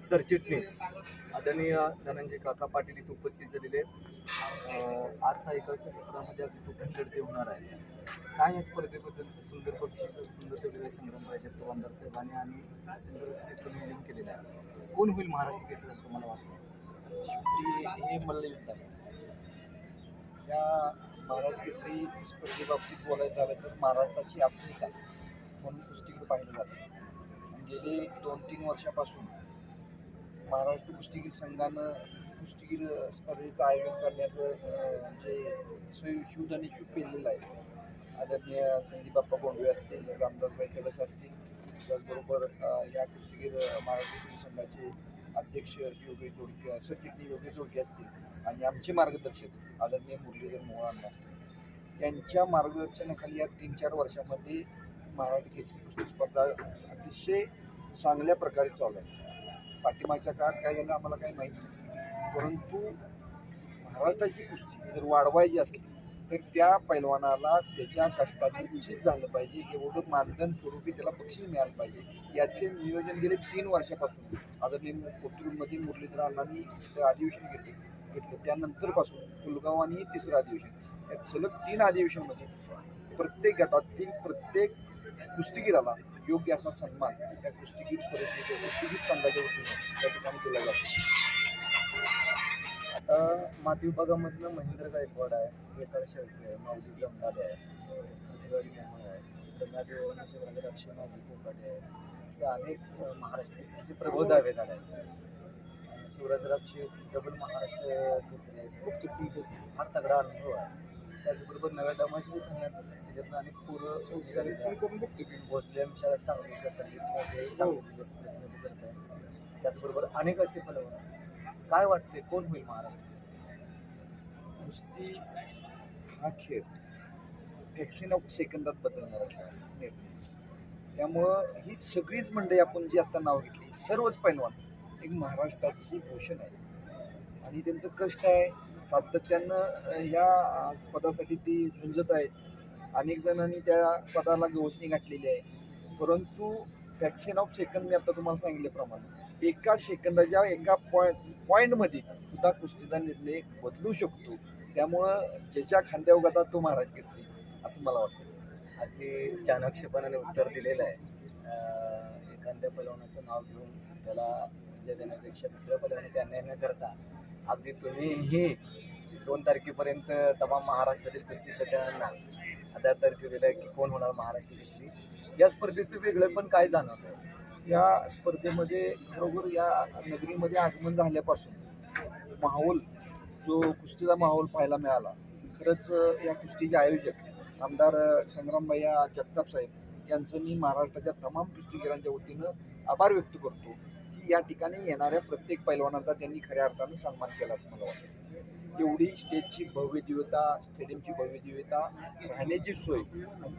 सरचिटणीस. आदरणीय धनंजय काका पाटील इथे उपस्थित झालेले आहेत. आज सायकलच्या सत्रामध्ये अगदी तुफान ते होणार आहे. काय या स्पर्धेबद्दलचं सुंदर बक्षीस सुंदर विजय संग्राम तो आमदार साहेबांनी आणि सुंदर असं नियोजन केलेलं आहे. कोण होईल महाराष्ट्र केसरी असं तुम्हाला वाटतं? शेवटी हे मल्लयुद्ध आहे. या महाराष्ट्र केसरी स्पर्धेबाबतीत बोलायचं झालं तर महाराष्ट्राची अस्मिता म्हणून कुस्तीगीर पाहिलं जातं. म्हणजे गेली दोन तीन वर्षापासून महाराष्ट्र कुस्तीगीर संघानं कुस्तीगीर स्पर्धेचं आयोजन करण्याचं अं, आणि शुभ केलेलं आहे. आदरणीय संदीपप्पा बाप्पा असतील रामदासबाई तडस असतील त्याचबरोबर या कुस्तीगीर महाराष्ट्र कुस्ती संघाचे अध्यक्ष योगी दोडके सचिव योगी दोडके असतील आणि आमचे मार्गदर्शक आदरणीय मुरलीधर मोहन असतील. यांच्या मार्गदर्शनाखाली या तीन चार वर्षामध्ये महाराष्ट्र केसरी कुस्ती स्पर्धा अतिशय चांगल्या प्रकारे चालू आहे. पाठीमागच्या काळात काय झालं आम्हाला काही माहीत नाही. परंतु महाराष्ट्राची कुस्ती जर वाढवायची असली तर त्या पैलवानाला त्याच्या कष्टाचं निश्चित झालं पाहिजे एवढं मानधन स्वरूपी त्याला बक्षीस मिळालं पाहिजे. याचे नियोजन गेले तीन वर्षापासून. आदरणीय कोथरूडमध्ये मुरलीधर अण्णांनी ते अधिवेशन घेतले घेतलं. त्यानंतरपासून कुलगाव आणि तिसरं अधिवेशन. या सलग तीन अधिवेशनमध्ये प्रत्येक गटातील प्रत्येक कुस्तीगीराला योग्य असा सन्मान या कुस्तीगीर परिषदेच्या कुस्तीगीर संघाच्या वतीने या ठिकाणी केला जातो. आता माती विभागामधनं महेंद्र गायकवाड आहे वेताळ शेळके आहे माऊली जमदादे आहे पृथ्वीवाडी मोहन आहे गंगादेव शिवराज अक्षय माऊली कोकाटे आहे. असे अनेक महाराष्ट्र केसरीचे प्रबळ दावेदार आहेत. अ, शिवराजरावचे डबल महाराष्ट्र केसरी आहेत. खूप किती फार तगडा अनुभव आहे. त्याचबरोबर नव्या दमाची बी करण्यात त्याच्यातनं अनेक पोरं चौथी भोसले आमच्या सांगलीचा मोठे सांगली जिल्ह्याचं प्रतिनिधित्व करत आहे. त्याचबरोबर अनेक असे पलवान काय वाटते कोण होईल महाराष्ट्र कुस्ती हा खेळ व्हॅक्सिन ऑफ सेकंदात बदलणारा खेळ निर्णय. त्यामुळं ही सगळीच मंडळी आपण जी आता नाव घेतली सर्वच पैलवान एक महाराष्ट्राची भूषण आहे आणि त्यांचं कष्ट आहे सातत्यानं ह्या पदासाठी ती झुंजत आहेत अनेक जणांनी त्या पदाला गवसणी घातलेली आहे. परंतु व्हॅक्सिन ऑफ सेकंद मी आता तुम्हाला सांगितल्याप्रमाणे एका सेकंदाच्या एका पॉईंट पॉईंटमध्ये सुद्धा कुस्तीचा निर्णय बदलू शकतो. त्यामुळं ज्याच्या खांद्यावर गाता तो महाराज केसरी असं मला वाटतं. अगदी चाणक्षपणाने उत्तर दिलेलं आहे. एखाद्या पलवानाचं नाव घेऊन त्याला जे देण्यापेक्षा दुसऱ्या पलवाने अन्याय न करता अगदी तुम्हीही दोन तारखेपर्यंत तमाम महाराष्ट्रातील कुस्ती शटकांना आता तर ठेवलेलं आहे की कोण होणार महाराष्ट्र कुस्ती. या स्पर्धेचं वेगळं पण काय जाणवतं या स्पर्धेमध्ये खरोखर या नगरीमध्ये आगमन झाल्यापासून माहोल जो कुस्तीचा माहोल पाहायला मिळाला खरंच या कुस्तीचे आयोजक आमदार अं, संग्रामभैया जगताप साहेब यांचं मी महाराष्ट्राच्या तमाम कुस्तीगिरांच्या वतीनं आभार व्यक्त करतो. या ठिकाणी येणाऱ्या प्रत्येक पैलवानाचा त्यांनी खऱ्या अर्थानं सन्मान केला असं मला वाटतं. एवढी स्टेजची भव्य दिव्यता स्टेडियमची भव्य दिव्यता राहण्याची सोय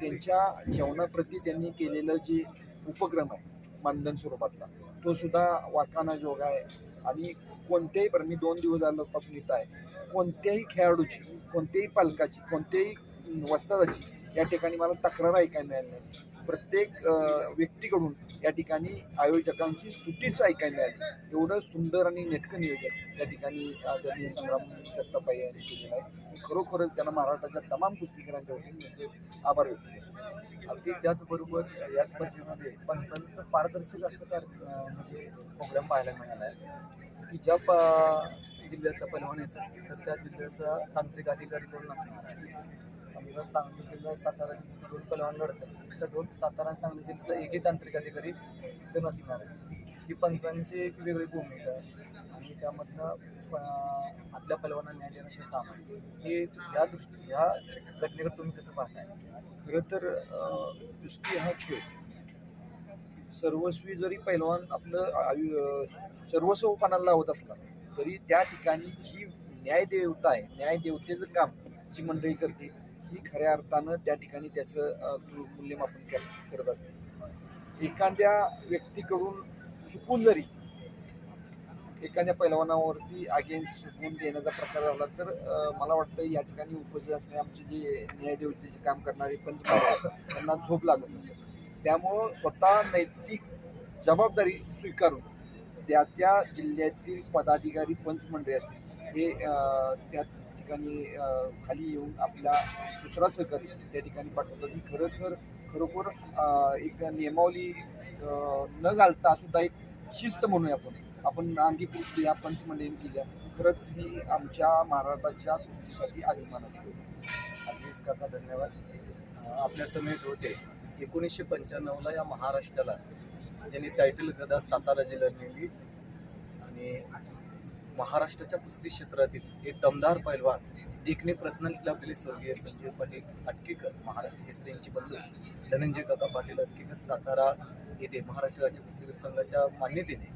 त्यांच्या जेवणाप्रती त्यांनी केलेलं जे उपक्रम आहे मानधन स्वरूपातला तो सुद्धा वाकाना जोग आहे. आणि कोणत्याही बरं मी दोन दिवस झाल्यापासून इथं आहे कोणत्याही खेळाडूची कोणत्याही पालकाची कोणत्याही वस्तादाची या ठिकाणी मला तक्रार ऐकायला मिळाली नाही. प्रत्येक व्यक्तीकडून या ठिकाणी आयोजकांची स्तुतीच ऐकायला मिळाली. एवढं सुंदर आणि नेटकं नियोजन या ठिकाणी आदरणीय संग्राम दत्ताबाई यांनी केलेलं आहे. खरोखरच त्यांना महाराष्ट्राच्या तमाम कुस्तीगिरांच्या वतीने त्यांचे आभार व्यक्त केले अगदी त्याचबरोबर या स्पर्धेमध्ये पंचांचं पारदर्शक असं काय म्हणजे प्रोग्राम पाहायला मिळाला आहे. की ज्या जिल्ह्याचा पैलवान तर त्या जिल्ह्याचा तांत्रिक अधिकारी कोण नसणार आहे? समजा सांगली जिल्हा सातारा जिल्ह्यात दोन पलवान लढतात. तर दोन सातारा सांगली जिल्ह्यातला एकही तांत्रिक अधिकारी ते नसणार आहे. ही पंचांची एक वेगळी भूमिका आहे. आणि त्यामधनं प- आतल्या पलवाना न्याय देण्याचं काम आहे. हे ह्या दृष्टी ह्या घटनेकडे तुम्ही कसं पाहताय? खरं तर दृष्टी कुस्ती हा खेळ. सर्वस्वी जरी पैलवान आपलं आयु अं, सर्वस्व लावत असला तरी त्या ठिकाणी जी न्यायदेवता आहे न्यायदेवतेचं काम जी मंडळी करते. ही खऱ्या अर्थानं त्या ठिकाणी त्याचं मूल्यमापन करत असते. एखाद्या व्यक्तीकडून चुकून जरी एखाद्या पैलवानावरती अगेन्स्ट गुण देण्याचा प्रकार झाला तर मला वाटतं या ठिकाणी उपस्थित असणारे आमचे जे न्यायदेवतेचे काम करणारे पंच त्यांना झोप लागत नसेल त्यामुळं स्वतः नैतिक जबाबदारी स्वीकारून त्या त्या जिल्ह्यातील पदाधिकारी पंच मंडळी असतील हे त्या ठिकाणी खाली येऊन आपला दुसरा सहकारी त्या ठिकाणी पाठवतात ही तर खरोखर एक नियमावली न घालता सुद्धा एक शिस्त म्हणूया आपण. आपण अंगीकृत या पंचमंडळीने केल्या. खरंच ही आमच्या महाराष्ट्राच्या कुस्तीसाठी अभिमानाची गोष्ट अगदीच काका धन्यवाद. आपल्या समेत होते एकोणीसशे पंच्याण्णवला या महाराष्ट्राला ज्यांनी टायटल गदा सातारा जिल्ह्यात नेली. आणि महाराष्ट्राच्या कुस्ती क्षेत्रातील एक दमदार पैलवान देखणे पर्सनॅलिटी आपले स्वर्गीय संजय पाटील अटकेकर महाराष्ट्र केसरी यांची बंधू. धनंजय काका पाटील अटकेकर सातारा येथे महाराष्ट्र राज्य कुस्तीगीर संघाच्या मान्यतेने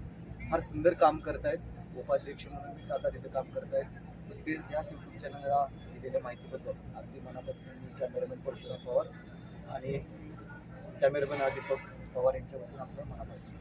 फार सुंदर काम करतायत. उपाध्यक्ष म्हणून मी काका तिथे काम करतायत. कुस्तीज इतिहास यूट्यूब चॅनलला दिलेल्या माहितीबद्दल अगदी मनापासून मी कॅमेरामॅन परशुराम पवार आणि कॅमेरामॅन दीपक पवार यांच्याबद्दल आपलं मनापासून